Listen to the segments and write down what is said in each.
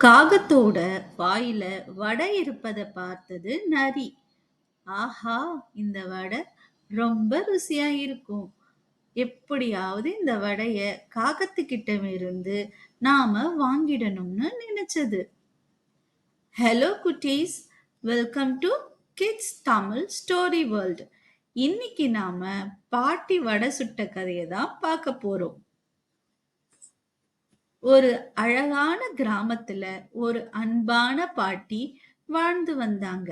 காகத்தோட வாயில வடை இருப்பதை பார்த்தது நரி. ஆஹா! இந்த வடை ரொம்ப ருசியா இருக்கும். எப்படியாவது இந்த வடைய காகத்துக்கிட்டமிருந்து நாம வாங்கிடணும்னு நினைச்சது. ஹலோ குட்டீஸ்! Welcome to kids Tamil story world இன்னைக்கு நாம பாட்டி வடை சுட்ட கதையை தான் பார்க்க போறோம். ஒரு அழகான கிராமத்துல ஒரு அன்பான பாட்டி வாழ்ந்து வந்தாங்க.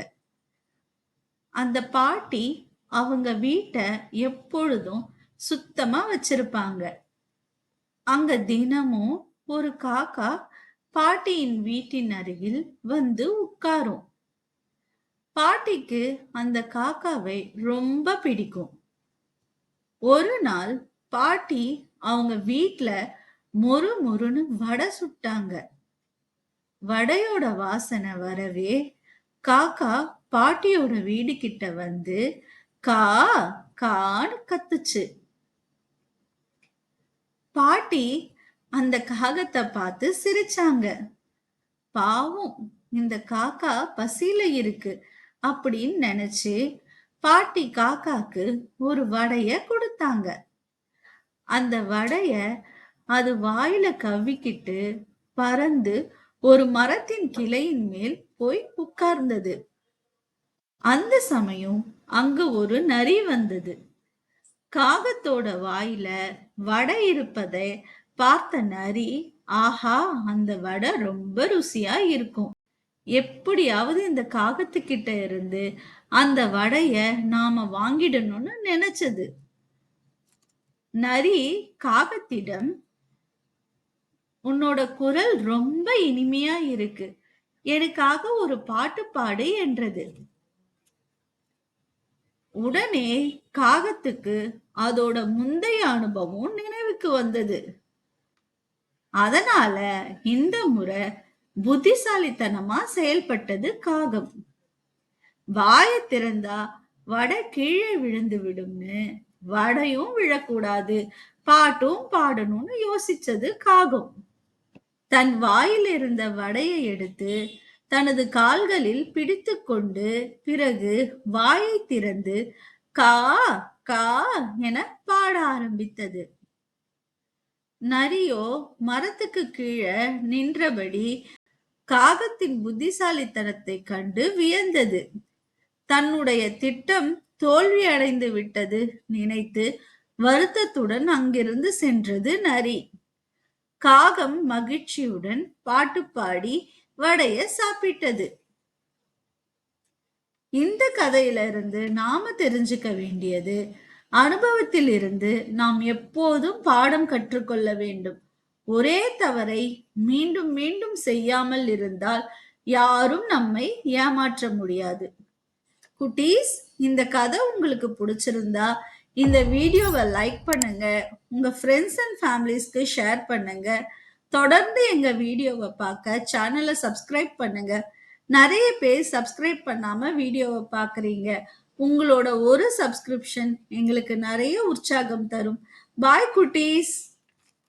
அந்த பாட்டி அவங்க வீட்டை எப்பொழுதும் சுத்தமா வச்சிருப்பாங்க. அங்க தினமும் ஒரு காக்கா பாட்டியின் வீட்டின் அருகில் வந்து உட்காரும். பாட்டிக்கு அந்த காக்காவை ரொம்ப பிடிக்கும். ஒரு நாள் பாட்டி அவங்க வீட்டில் மொறு மொறுன்னு வடை சுட்டாங்க. வடையோட வாசனை வரவே காக்கா பாட்டியோட வீடு கிட்ட வந்து கா கான்னு கத்துச்சு. பாட்டி அந்த காகத்தை பார்த்து சிரிச்சாங்க. பாவம் இந்த காக்கா பசியில இருக்கு அப்படின்னு நினைச்சு பாட்டி காக்காக்கு ஒரு வடைய கொடுத்தாங்க. அந்த வடைய அது வாயில கவ்விக்கிட்டு பறந்து ஒரு மரத்தின் கிளையின் மேல் போய் உட்கார்ந்தது. அந்த சமயம் அங்கு ஒரு நரி வந்தது. காகத்தோட வாயில வடை இருப்பதை பார்த்த நரி ஆஹா அந்த வடை ரொம்ப ருசியா இருக்கும். எப்படியாவது இந்த காகத்துக்கிட்ட இருந்து அந்த வடைய நாம வாங்கிடணும்னு நினைச்சது. நரி காகத்திடம் உன்னோட குரல் ரொம்ப இனிமையா இருக்கு. எனக்காக ஒரு பாட்டு பாடு என்றது. உடனே காகத்துக்கு அதோட முந்தைய அனுபவம் நினைவுக்கு வந்தது. அதனால இந்த முறை புத்திசாலித்தனமா செயல்பட்டது காகம். வாய திறந்தா வடை கீழே விழுந்து விடும்னு வடையும் விழக்கூடாது பாட்டும் பாடணும்னு யோசிச்சது காகம். தன் வாயில் இருந்த வடையை எடுத்து தனது கால்களில் பிடித்து கொண்டு பிறகு வாயை திறந்து கா கா என பாட ஆரம்பித்தது. நரியோ மரத்துக்கு கீழே நின்றபடி காகத்தின் புத்திசாலித்தனத்தை கண்டு வியந்தது. தன்னுடைய திட்டம் தோல்வி அடைந்து விட்டது நினைத்து வருத்தத்துடன் அங்கிருந்து சென்றது நரி. காகம் மகிழ்ச்சியுடன் பாட்டு பாடி வடைய சாப்பிட்டது. இந்த கதையில இருந்து நாம தெரிஞ்சுக்க வேண்டியது அனுபவத்தில் இருந்து நாம் எப்போதும் பாடம் கற்றுக்கொள்ள வேண்டும். ஒரே தவறை மீண்டும் மீண்டும் செய்யாமல் இருந்தால் யாரும் நம்மை ஏமாற்ற முடியாது. குட்டீஸ் இந்த கதை உங்களுக்கு பிடிச்சிருந்தா இந்த வீடியோவை லைக் பண்ணுங்க. உங்க ஃப்ரெண்ட்ஸ் அண்ட் ஃபேமிலிஸ்க்கு ஷேர் பண்ணுங்க. தொடர்ந்து எங்க வீடியோவை பார்க்க சேனலை சப்ஸ்கிரைப் பண்ணுங்க. நிறைய பேர் சப்ஸ்கிரைப் பண்ணாம வீடியோவை பார்க்குறீங்க. உங்களோட ஒரு சப்ஸ்கிரிப்ஷன் எங்களுக்கு நிறைய உற்சாகம் தரும். பாய் குட்டீஸ்.